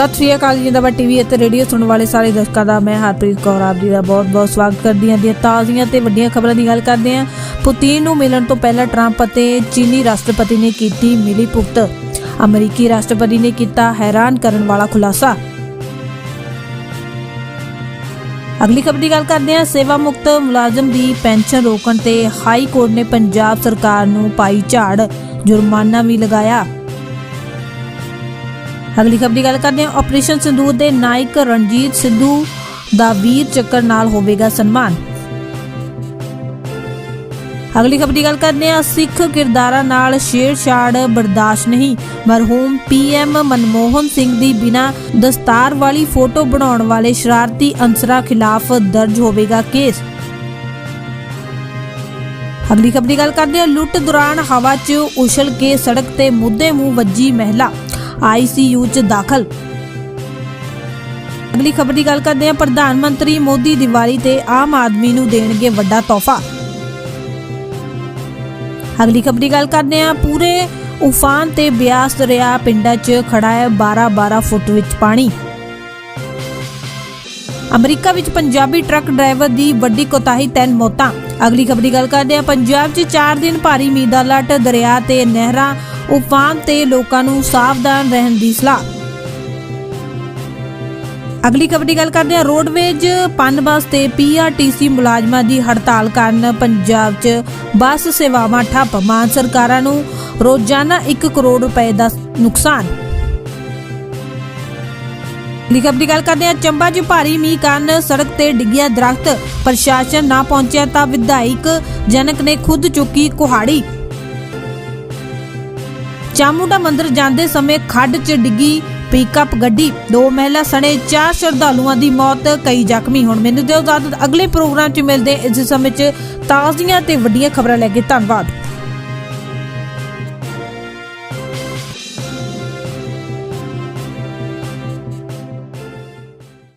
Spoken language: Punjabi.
ਸਤਿ ਸ਼੍ਰੀ ਅਕਾਲ ਜੀ ਟੀਵੀ ਅਤੇ ਰੇਡੀਓ ਸੁਣਨ ਵਾਲੇ ਸਾਰੇ ਦਰਸ਼ਕਾਂ ਦਾ, ਮੈਂ ਹਰਪ੍ਰੀਤ ਕੌਰ ਆਪ ਜੀ ਦਾ ਬਹੁਤ-ਬਹੁਤ ਸਵਾਗਤ ਕਰਦੀ ਹਾਂ ਦੀਆਂ ਤਾਜ਼ੀਆਂ ਤੇ ਵੱਡੀਆਂ ਖਬਰਾਂ ਦੀ ਗੱਲ ਕਰਦੇ ਹਾਂ। ਪੁਤਿਨ ਨੂੰ ਮਿਲਣ ਤੋਂ ਪਹਿਲਾਂ ਟਰੰਪ ਅਤੇ ਚੀਨੀ ਰਾਸ਼ਟਰਪਤੀ ਨੇ ਕੀਤੀ ਮਿਲੀ ਅਮਰੀਕੀ ਰਾਸ਼ਟਰਪਤੀ ਨੇ ਕੀਤਾ ਹੈਰਾਨ ਕਰਨ ਵਾਲਾ ਖੁਲਾਸਾ। ਅਗਲੀ ਖਬਰ ਦੀ ਗੱਲ ਕਰਦੇ ਹਾਂ, ਸੇਵਾ ਮੁਕਤ ਮੁਲਾਜ਼ਮ ਦੀ ਪੈਨਸ਼ਨ ਰੋਕਣ ਤੇ ਹਾਈ ਕੋਰਟ ਨੇ ਪੰਜਾਬ ਸਰਕਾਰ ਨੂੰ ਪਾਈ ਝਾੜ, ਜੁਰਮਾਨਾ ਵੀ ਲਗਾਇਆ। ਅਗਲੀ ਖਬਰ ਦੀ ਗੱਲ ਕਰਦੇ ਹਾਂ। ਆਪਰੇਸ਼ਨ ਸਿੰਦੂਰ ਦੇ ਨਾਇਕ ਰਣਜੀਤ ਸਿੱਧੂ ਦਾ ਵੀਰ ਚੱਕਰ ਨਾਲ ਹੋਵੇਗਾ ਸਨਮਾਨ। ਅਗਲੀ ਖਬਰ ਦੀ ਗੱਲ ਕਰਦੇ ਹਾਂ। ਸਿੱਖ ਕਿਰਦਾਰਾਂ ਨਾਲ ਛੇੜਛਾੜ ਬਰਦਾਸ਼ਤ ਨਹੀਂ। ਮਰਹੂਮ ਪੀਐਮ ਮਨਮੋਹਨ ਸਿੰਘ ਦੀ ਬਿਨਾ ਦਸਤਾਰ ਵਾਲੀ ਫੋਟੋ ਬਣਾਉਣ ਵਾਲੇ ਸ਼ਰਾਰਤੀ ਅਨਸਰਾਂ ਖਿਲਾਫ ਦਰਜ ਹੋਵੇਗਾ ਕੇਸ। ਅਗਲੀ ਖਬਰ ਦੀ ਗੱਲ ਕਰਦੇ ਹਾਂ। ਲੁੱਟ ਦੌਰਾਨ ਹਵਾ 'ਚ ਉਛਲ ਕੇ ਸੜਕ ਤੇ ਮੁੱਦੇ ਮੂੰਹ ਵੱਜੀ ਮਹਿਲਾ। ਆਈਸੀਯੂ 'ਚ ਦਾਖਲ। ਅਗਲੀ ਖਬਰ ਦੀ ਗੱਲ ਕਰਦੇ ਹਾਂ। ਪ੍ਰਧਾਨ ਮੰਤਰੀ ਮੋਦੀ ਦੀਵਾਲੀ ਤੇ ਆਮ ਆਦਮੀ ਨੂੰ ਦੇਣਗੇ ਵੱਡਾ ਤੋਹਫਾ। ਅਗਲੀ ਖਬਰ ਦੀ ਗੱਲ ਕਰਦੇ ਹਾਂ। ਪੂਰੇ ਉਫਾਨ ਤੇ ਬਿਆਸ ਦਰਿਆ ਪਿੰਡਾਂ 'ਚ ਖੜਾ ਹੈ 12-12 ਫੁੱਟ ਵਿੱਚ ਪਾਣੀ। ਅਮਰੀਕਾ ਵਿੱਚ ਪੰਜਾਬੀ ਟਰੱਕ ਡਰਾਈਵਰ ਦੀ ਵੱਡੀ ਕੋਤਾਹੀ, ਤਿੰਨ ਮੌਤਾਂ। ਅਗਲੀ ਖਬਰ ਦੀ ਗੱਲ ਕਰਦੇ ਹਾਂ। ਪੰਜਾਬ 'ਚ 4 ਦਿਨ ਭਾਰੀ ਮੀਂਹ ਦਾ ਲਟ, ਦਰਿਆ ਤੇ ਨਹਿਰਾਂ ਉਫਾਨ ਤੇ ਲੋਕਾਂ ਨੂੰ ਸਾਵਧਾਨ ਰਹਿਣ ਦੀ ਸਲਾਹ। ਅਗਲੀ ਖਬਰ ਦੀ ਗੱਲ ਕਰਦੇ ਹਾਂ। ਰੋਡਵੇਜ ਪਨ ਬੱਸ ਤੇ ਪੀਆਰਟੀਸੀ ਮੁਲਾਜ਼ਮਾਂ ਦੀ ਹੜਤਾਲ ਕਾਰਨ ਪੰਜਾਬ 'ਚ ਬੱਸ ਸੇਵਾਵਾਂ ਠੱਪ। ਮਾਨ ਸਰਕਾਰਾਂ ਨੂੰ ਰੋਜ਼ਾਨਾ 1 ਕਰੋੜ ਰੁਪਏ ਦਾ ਨੁਕਸਾਨ। ਅਗਲੀ ਖਬਰ ਦੀ ਗੱਲ ਕਰਦੇ ਹਾਂ। ਚੰਬਾ 'ਚ ਭਾਰੀ ਮੀਂਹ ਕਾਰਨ ਸੜਕ ਤੇ ਡਿੱਗਿਆ ਦਰਖਤ। ਪ੍ਰਸ਼ਾਸਨ ਨਾ ਪਹੁੰਚਿਆ ਤਾਂ ਵਿਧਾਇਕ ਜਨਕ ਨੇ ਖੁਦ ਚੁੱਕੀ ਕੁਹਾੜੀ। ਚਾਮੁੰਡਾ ਮੰਦਿਰ ਜਾਂਦੇ ਸਮੇਂ ਖੱਡ 'ਚ ਡਿੱਗੀ ਪਿਕਅਪ ਗੱਡੀ। ਦੋ ਮਹਿਲਾ ਸਣੇ ਚਾਰ ਸ਼ਰਧਾਲੂਆਂ ਦੀ ਮੌਤ, ਕਈ ਜ਼ਖਮੀ ਹੁਣ। ਮੈਨੂੰ ਦਿਓ ਇਜਾਜ਼ਤ, ਅਗਲੇ ਪ੍ਰੋਗਰਾਮ 'ਚ ਮਿਲਦੇ ਇਸ ਸਮੇਂ 'ਚ ਤਾਜ਼ੀਆਂ ਤੇ ਵੱਡੀਆਂ ਖਬਰਾਂ ਲੈ ਕੇ ਧੰਨਵਾਦ।